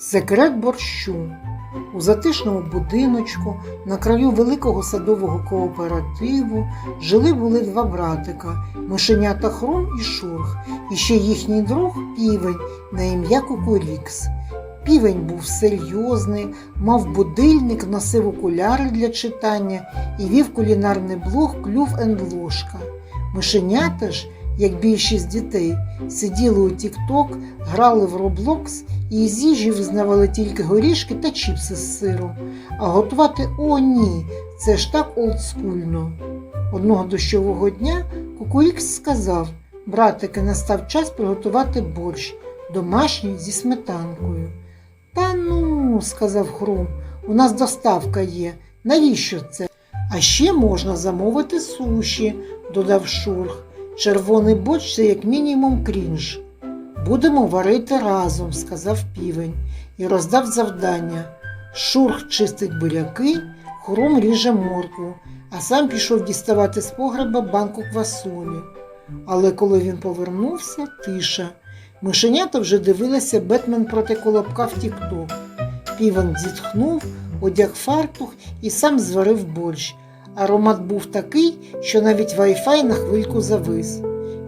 Секрет борщу. У затишному будиночку на краю великого садового кооперативу жили були два братика мишенята Хром і Шурх, і ще їхній друг півень на ім'я Кукурікс. Півень був серйозний, мав будильник, носив окуляри для читання і вів кулінарний блог Клюв енд ложка. Мишенята ж, як більшість дітей, сиділи у Тік-Ток, грали в Роблокс і з їжі визнавали тільки горішки та чіпси з сиром. А готувати о ні, це ж так олдскульно. Одного дощового дня Кукурікс сказав, братики, настав час приготувати борщ, домашній зі сметанкою. Та ну, сказав Хрум, у нас доставка є. Навіщо це? А ще можна замовити суші, додав Шурх. Червоний борщ це як мінімум крінж. Будемо варити разом, сказав півень і роздав завдання. Шурх чистить буряки, хрум ріже моркву, а сам пішов діставати з погреба банку квасолі. Але коли він повернувся, тиша. Мишенята вже дивилися Бетмен проти колобка в тік-ток. Півень зітхнув, одяг фартух і сам зварив борщ. Аромат був такий, що навіть вайфай на хвильку завис.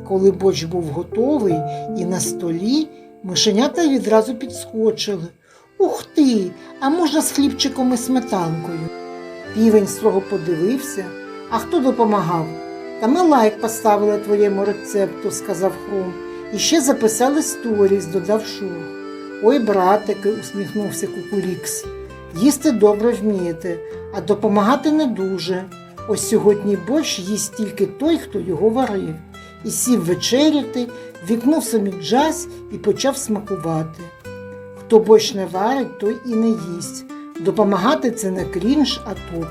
Коли борщ був готовий і на столі, мишенята відразу підскочили. Ух ти! А можна з хлібчиком і сметанкою? Півень строго подивився. А хто допомагав? Та ми лайк поставили твоєму рецепту, сказав Хрум. І ще записали сторіс, додав Шурх. Ой, братики, усміхнувся Кукурікс. Їсти добре вмієте, а допомагати не дуже. Ось сьогодні борщ їсть тільки той, хто його варив. І сів вечеряти, вікнув собі джаз і почав смакувати. Хто борщ не варить, той і не їсть. Допомагати це не крінж, а топ,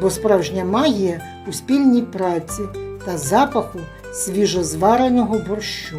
бо справжня магія у спільній праці та запаху свіжозвареного борщу.